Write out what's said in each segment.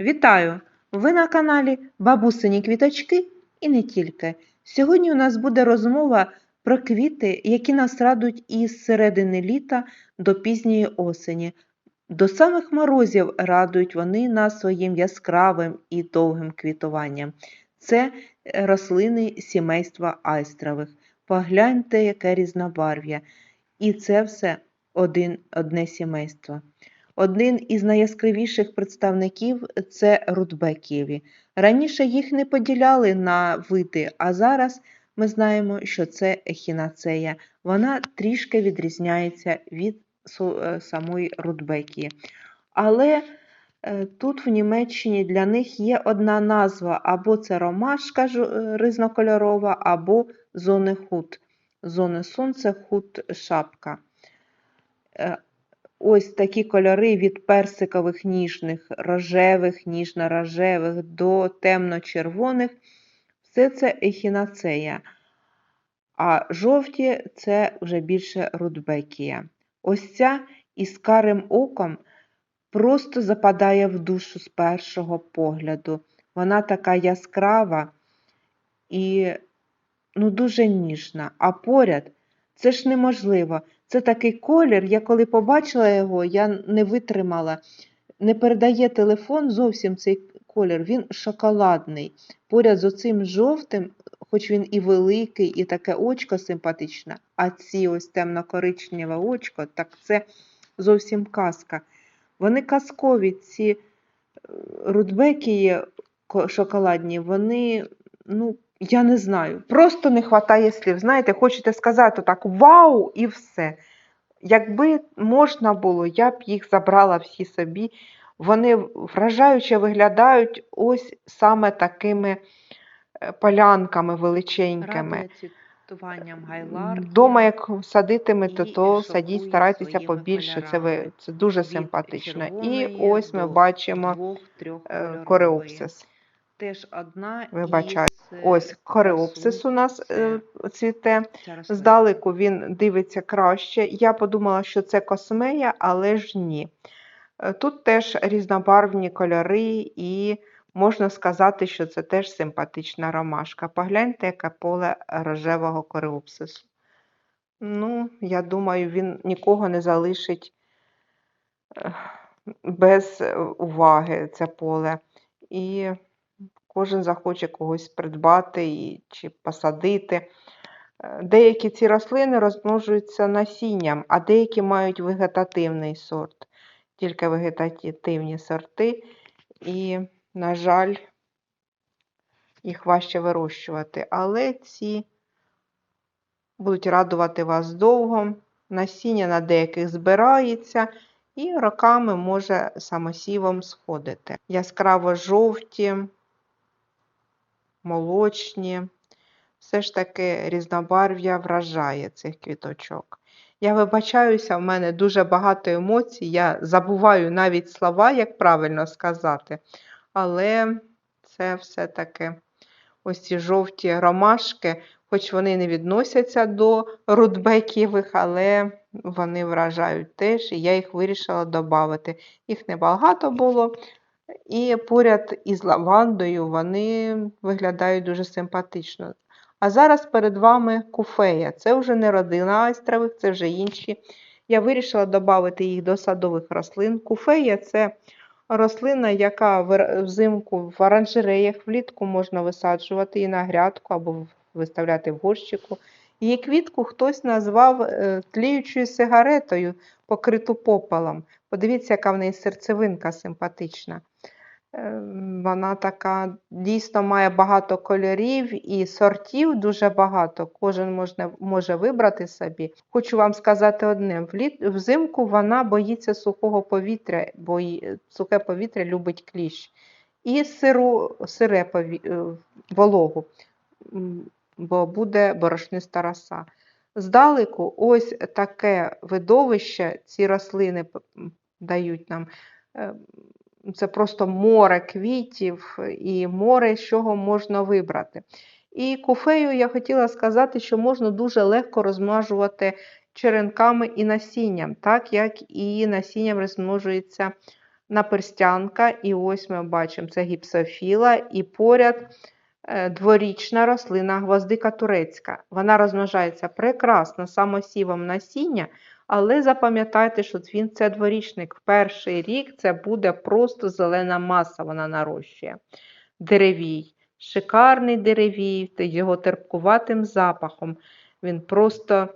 Вітаю! Ви на каналі Бабусині квіточки і не тільки. Сьогодні у нас буде розмова про квіти, які нас радують із середини літа до пізньої осені. До самих морозів радують вони нас своїм яскравим і довгим квітуванням. Це рослини сімейства айстрових. Погляньте, яке різнобарв'я. І це все один, одне сімейство. Один із найяскравіших представників це рудбекієві. Раніше їх не поділяли на види, а зараз ми знаємо, що це ехінацея. Вона трішки відрізняється від е, самої рудбекії. Але е, тут в Німеччині для них є одна назва: або це ромашка е, різнокольорова, або зонехут. Зони сонця, хут шапка. Ось такі кольори від персикових ніжних, рожевих, ніжно-рожевих до темно-червоних. Все це ехінацея. А жовті це вже більше рудбекія. Ось ця із карим оком просто западає в душу з першого погляду. Вона така яскрава і ну, дуже ніжна. А поряд це ж неможливо. Це такий колір, я коли побачила його, я не витримала. Не передає телефон зовсім цей колір, він шоколадний. Поряд з оцим жовтим, хоч він і великий, і таке очко симпатичне, а ці ось темно-коричневе очко, так це зовсім казка. Вони казкові, ці е, рудбекії шоколадні, вони, ну, я не знаю, просто не вистачає слів. Знаєте, хочете сказати так вау і все. Якби можна було, я б їх забрала всі собі. Вони вражаюче виглядають ось саме такими е, полянками величенькими. Дома, як садитимете, то садіть, старайтеся побільше. Це, ви, це дуже симпатично. І ось ми бачимо е, кореопсис. Теж одна Вибачаю. із, е, Ось кореопсис у нас е, цвіте. Ця. Здалеку він дивиться краще. Я подумала, що це космея, але ж ні. Е, Тут теж різнобарвні кольори, і можна сказати, що це теж симпатична ромашка. Погляньте, яке поле рожевого кореопсису. Ну, я думаю, він нікого не залишить без уваги це поле. І кожен захоче когось придбати і, чи посадити. Е, Деякі ці рослини розмножуються насінням, а деякі мають вегетативний сорт, тільки вегетативні сорти, і, на жаль, їх важче вирощувати. Але ці будуть радувати вас довго. Насіння на деяких збирається і роками може самосівом сходити. Яскраво жовті, молочні. Все ж таки різнобарв'я вражає цих квіточок. Я вибачаюся, в мене дуже багато емоцій, я забуваю навіть слова, як правильно сказати. Але це все-таки ось ці жовті ромашки, хоч вони не відносяться до рудбеківих, але вони вражають теж, і я їх вирішила додати. Їх небагато було. І поряд із лавандою вони виглядають дуже симпатично. А зараз перед вами куфея. Це вже не родина айстрових, це вже інші. Я вирішила додати їх до садових рослин. Куфея це рослина, яка взимку в оранжереях влітку можна висаджувати і на грядку або виставляти в горщику. Її квітку хтось назвав е, тліючою сигаретою, покриту попелом. Подивіться, яка в неї серцевинка симпатична. Е, Вона така дійсно має багато кольорів і сортів дуже багато. Кожен можна, може вибрати собі. Хочу вам сказати одне: вліт, взимку вона боїться сухого повітря, бо й- сухе повітря любить кліщ. І сиру, сире пові, е, вологу, бо буде борошниста роса. Здалеку, ось таке видовище ці рослини дають нам. Це просто море квітів і море, з чого можна вибрати. І куфею я хотіла сказати, що можна дуже легко розмножувати черенками і насінням, так як і насінням розмножується наперстянка, і ось ми бачимо це гіпсофіла, і поряд е, дворічна рослина гвоздика турецька. Вона розмножається прекрасно самосівом насіння, але запам'ятайте, що він це дворічник. В перший рік це буде просто зелена маса, вона нарощує. Деревій. Шикарний деревій, його терпкуватим запахом. Він просто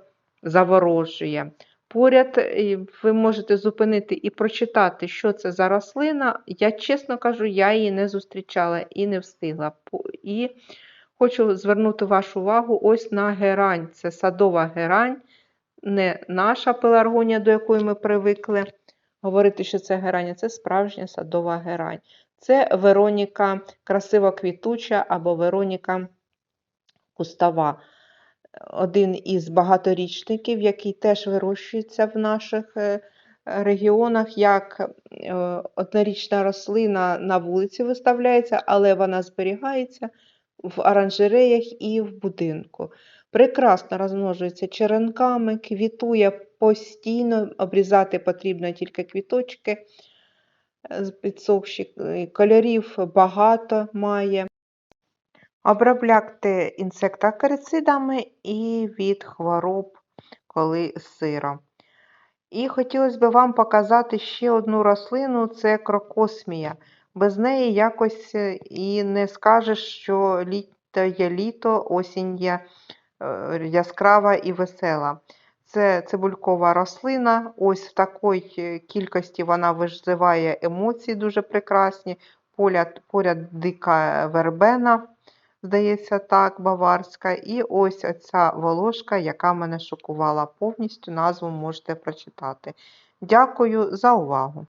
заворожує. Поряд ви можете зупинити і прочитати, що це за рослина. Я чесно кажу, я її не зустрічала і не встигла. І хочу звернути вашу увагу ось на герань. Це садова герань, не наша пеларгонія, до якої ми привикли говорити, що це герань, це справжня садова герань. Це Вероніка красива квітуча або Вероніка кустова. Один із багаторічників, який теж вирощується в наших е, регіонах, як е, однорічна рослина на вулиці виставляється, але вона зберігається в оранжереях і в будинку. Прекрасно розмножується черенками, квітує постійно, обрізати потрібно тільки квіточки підсохші, е, кольорів багато має. Обробляти інсектоакарицидами і від хвороб, коли сиро. І хотілося б вам показати ще одну рослину це крокосмія. Без неї якось е, і не скажеш, що літо є літо, осінь є е, яскрава і весела. Це цибулькова рослина. Ось в такій е, кількості вона визиває емоції дуже прекрасні. Поряд, поряд дика вербена, здається так, баварська. І ось оця волошка, яка мене шокувала повністю. Назву можете прочитати. Дякую за увагу!